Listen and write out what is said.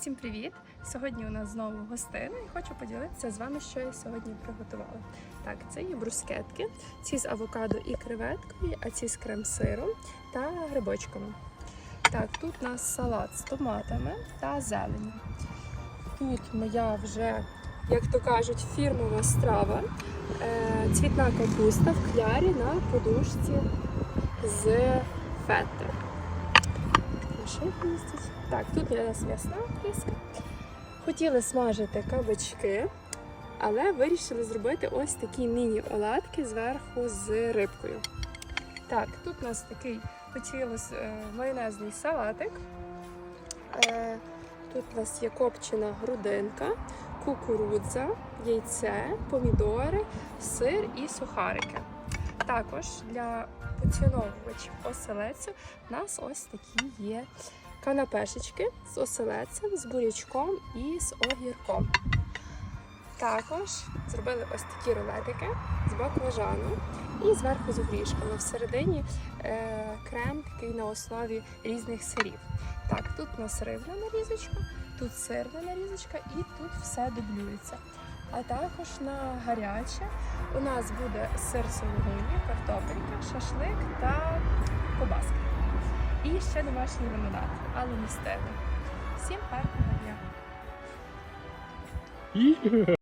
Усім привіт! Сьогодні у нас знову гостина і хочу поділитися з вами, що я сьогодні приготувала. Так, це є брускетки, ці з авокадо і креветкою, а ці з крем-сиром та грибочками. Так, тут у нас салат з томатами та зеленю. Тут моя вже, як то кажуть, фірмова страва. Е, цвітна капуста в клярі на подушці з фетти. Що містить? Так, тут у нас м'ясна криска. Хотіли смажити кабачки, але вирішили зробити ось такі міні-оладки зверху з рибкою. Так, тут у нас такий хотілося е, майонезний салатик. Е, тут у нас є копчена грудинка, кукурудза, яйце, помідори, сир і сухарики. Також для поціновувачів оселецю у нас ось такі є канапешечки з оселедцем, з бурячком і з огірком. Також зробили ось такі рулетики з баклажану і зверху з горішками. Всередині е, крем такий на основі різних сирів. Так, тут у нас рибна нарізочка, тут сирна нарізочка і тут все дублюється. А також на гаряче у нас буде сир сологуні, картопелька, шашлик та кобаска. І ще домашній лимонад, але не стигли. Всім гарного дня!